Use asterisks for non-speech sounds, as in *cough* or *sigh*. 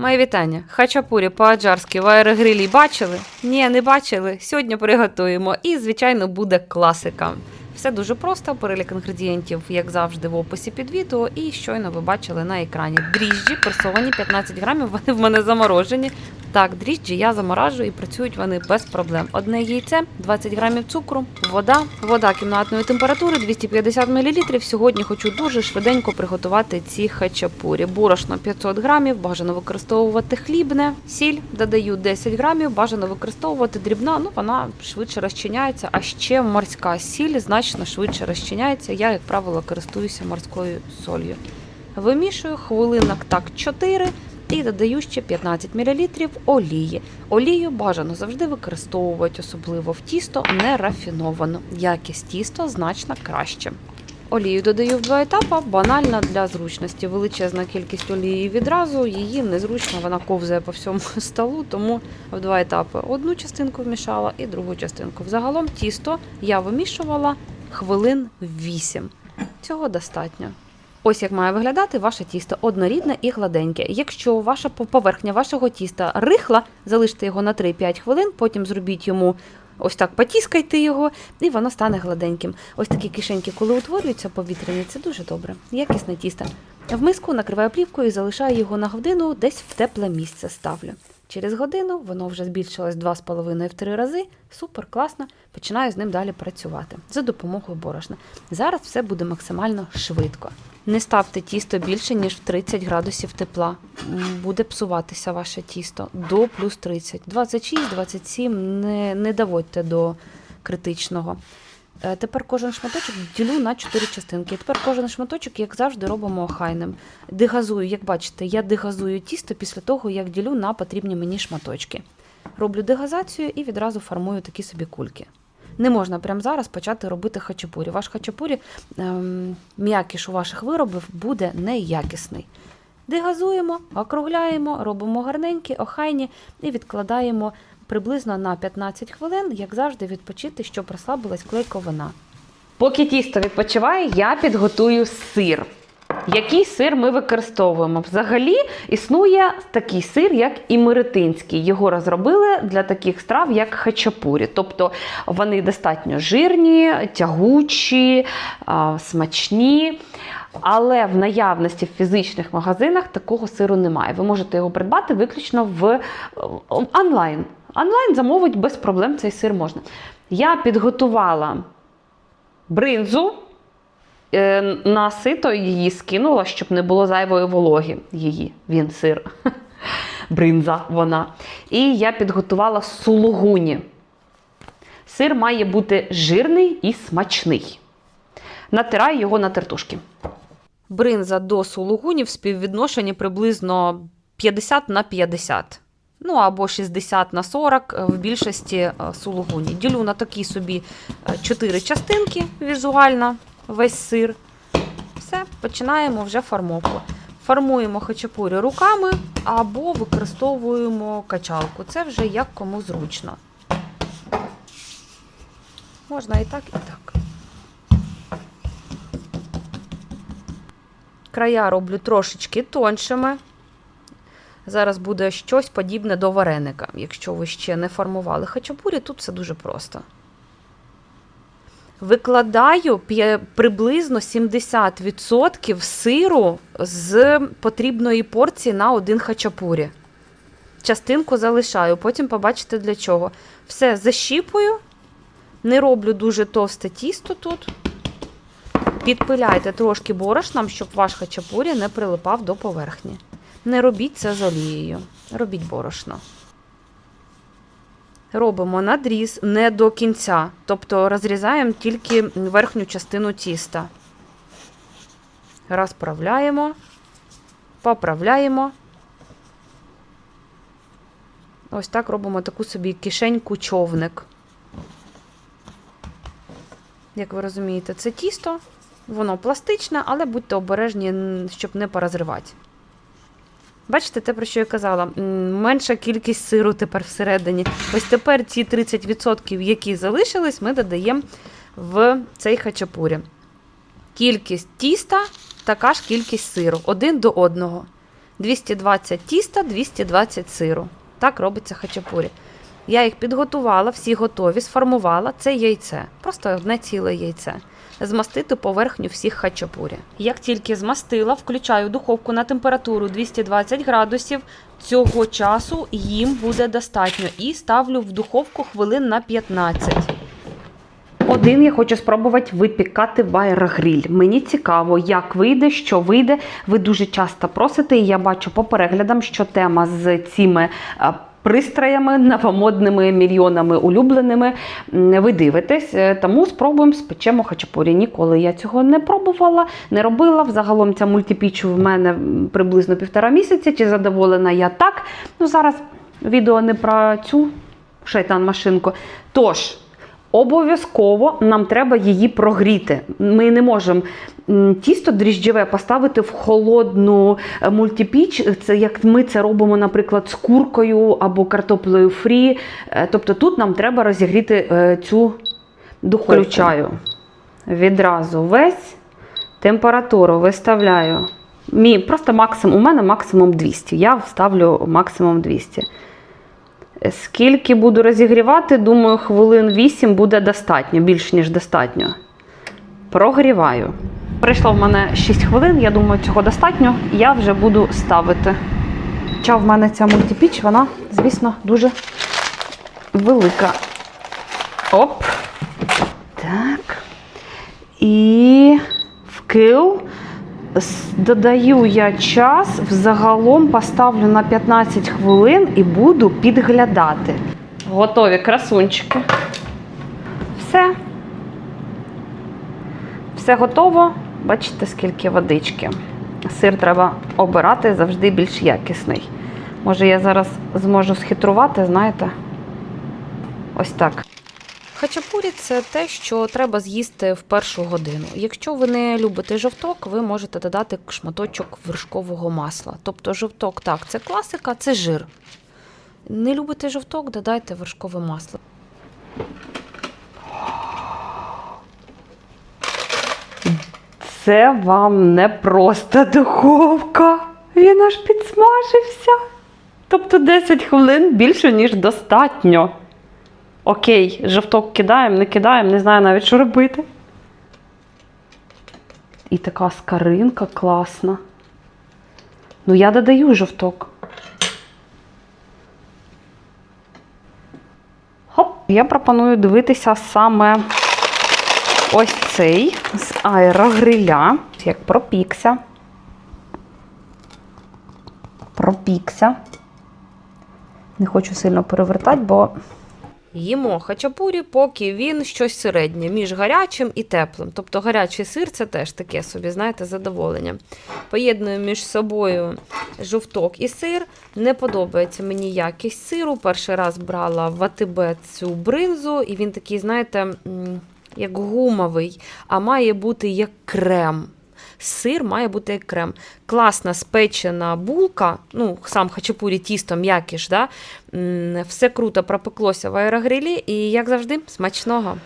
Моє вітання. Хачапурі по-аджарськи в аерогрилі бачили? Ні, не бачили. Сьогодні приготуємо. І, звичайно, буде класика. Все дуже просто. Перелік інгредієнтів, як завжди, в описі під відео. І щойно ви бачили на екрані. Дріжджі пресовані 15 грамів. Вони в мене заморожені. Так, дріжджі я заморажую і працюють вони без проблем. Одне яйце, 20 грамів цукру, вода, вода кімнатної температури 250 мл. Сьогодні хочу дуже швиденько приготувати ці хачапурі. Борошно 500 грамів, бажано використовувати хлібне, сіль додаю 10 грамів, бажано використовувати дрібна, ну вона швидше розчиняється, а ще морська сіль значно швидше розчиняється. Я, як правило, користуюся морською солью. Вимішую хвилинок так 4 і додаю ще 15 мл олії. Олію бажано завжди використовувати, особливо в тісто не рафіновано. Якість тіста значно краще. Олію додаю в два етапи, банально для зручності. Величезна кількість олії відразу, її незручно, вона ковзає по всьому *laughs* столу, тому в два етапи одну частинку вмішала і другу частинку. Взагалом тісто я вимішувала хвилин 8. Цього достатньо. Ось як має виглядати ваше тісто однорідне і гладеньке. Якщо ваша по- поверхня вашого тіста рихла, залиште його на 3-5 хвилин, потім зробіть йому ось так потіскайте його, і воно стане гладеньким. Ось такі кишеньки, коли утворюються повітряні, це дуже добре. Якісне тісто. В миску накриваю плівкою і залишаю його на годину, десь в тепле місце ставлю. Через годину воно вже збільшилось 2,5-3 рази. Супер, класно. Починаю з ним далі працювати за допомогою борошна. Зараз все буде максимально швидко. Не ставте тісто більше, ніж в 30 градусів тепла. Буде псуватися ваше тісто до плюс 30. 26-27 не, не доводьте до критичного. Е, Тепер кожен шматочок ділю на 4 частинки. Тепер кожен шматочок, як завжди, робимо охайним. Дегазую, як бачите, я дегазую тісто після того, як ділю на потрібні мені шматочки. Роблю дегазацію і відразу формую такі собі кульки. Не можна прямо зараз почати робити хачапурі. Ваш хачапурі, ем, м'якіш у ваших виробів буде неякісний. Дегазуємо, округляємо, робимо гарненькі, охайні і відкладаємо приблизно на 15 хвилин, як завжди, відпочити, щоб розслабилась клейковина. Поки тісто відпочиває, я підготую сир. Який сир ми використовуємо? Взагалі існує такий сир, як імеретинський. Його розробили для таких страв, як хачапурі. Тобто вони достатньо жирні, тягучі, смачні. Але в наявності в фізичних магазинах такого сиру немає. Ви можете його придбати виключно в е, онлайн. Онлайн замовить без проблем цей сир можна. Я підготувала бринзу. Е, На сито її скинула, щоб не було зайвої вологи. Її, він сир. *laughs* Бринза вона. І я підготувала сулугуні. Сир має бути жирний і смачний. Натираю його на тертушки. Бринза до сулугуні в співвідношенні приблизно 50 на 50. Ну або 60 на 40 в більшості е, сулугуні. Ділю на такі собі 4 частинки візуально весь сир. Все, починаємо вже формовку. Формуємо хачапурі руками або використовуємо качалку. Це вже як кому зручно. Можна і так, і так. Края роблю трошечки тоншими. Зараз буде щось подібне до вареника, якщо ви ще не формували хачапурі, тут все дуже просто. Викладаю приблизно 70% сиру з потрібної порції на один хачапурі. Частинку залишаю, потім побачите для чого. Все защіпую, не роблю дуже товсте тісто тут. Підпиляйте трошки борошном, щоб ваш хачапурі не прилипав до поверхні. Не робіть це з олією, робіть борошно. Робимо надріз не до кінця, тобто розрізаємо тільки верхню частину тіста. Розправляємо, поправляємо. Ось так робимо таку собі кишеньку човник. Як ви розумієте, це тісто, воно пластичне, але будьте обережні, щоб не порозривати. Бачите, те, про що я казала, менша кількість сиру тепер всередині. Ось тепер ці 30%, які залишились, ми додаємо в цей хачапурі. Кількість тіста, така ж кількість сиру, один до одного. 220 тіста, 220 сиру. Так робиться хачапурі. Я їх підготувала, всі готові, сформувала. Це яйце, просто одне ціле яйце. Змастити поверхню всіх хачапурі. Як тільки змастила, включаю духовку на температуру 220 градусів. Цього часу їм буде достатньо. І ставлю в духовку хвилин на 15. Один я хочу спробувати випікати в аерогриль. Мені цікаво, як вийде, що вийде. Ви дуже часто просите, і я бачу по переглядам, що тема з цими е, пристроями, новомодними мільйонами улюбленими. Ви дивитесь, Е, тому спробуємо спечемо хачапурі. Ніколи я цього не пробувала, не робила. Взагалом ця мультипіч в мене приблизно півтора місяця. Чи задоволена я так? Ну зараз відео не про цю шайтан машинку. Тож. Обов'язково нам треба її прогріти. Ми не можемо тісто дріжджеве поставити в холодну е, мультипіч. Це як ми це робимо, наприклад, з куркою або картоплею фрі. Е, Тобто тут нам треба розігріти е, цю духовку. Включаю відразу весь температуру виставляю. Мій просто максимум, у мене максимум 200. Я вставлю максимум 200. Скільки буду розігрівати, думаю, хвилин 8 буде достатньо, більш ніж достатньо. Прогріваю. Прийшло в мене 6 хвилин, я думаю, цього достатньо. Я вже буду ставити. Хоча в мене ця мультипіч, вона, звісно, дуже велика. Оп. Так. І вкил. Додаю я час, взагалом поставлю на 15 хвилин і буду підглядати. Готові красунчики. Все. Все готово. Бачите, скільки водички. Сир треба обирати завжди більш якісний. Може, я зараз зможу схитрувати, знаєте? Ось так. Хачапурі це те, що треба з'їсти в першу годину. Якщо ви не любите жовток, ви можете додати шматочок вершкового масла. Тобто жовток, так, це класика, це жир. Не любите жовток, додайте вершкове масло. Це вам не просто духовка. Він аж підсмажився. Тобто 10 хвилин більше, ніж достатньо. Окей, жовток кидаємо, не кидаємо, не знаю навіть, що робити. І така скаринка класна. Ну, я додаю жовток. Хоп, я пропоную дивитися саме ось цей з аерогриля. Як пропікся. Пропікся. Не хочу сильно перевертати, бо Їмо хачапурі, поки він щось середнє між гарячим і теплим. Тобто гарячий сир це теж таке собі, знаєте, задоволення. Поєдную між собою жовток і сир. Не подобається мені якість сиру. Перший раз брала в АТБ цю бринзу, і він такий, знаєте, як гумовий, а має бути як крем. Сир має бути як крем. Класна спечена булка, ну, сам хачапурі тісто м'якіш, да? Все круто пропеклося в аерогрилі, і, як завжди, смачного.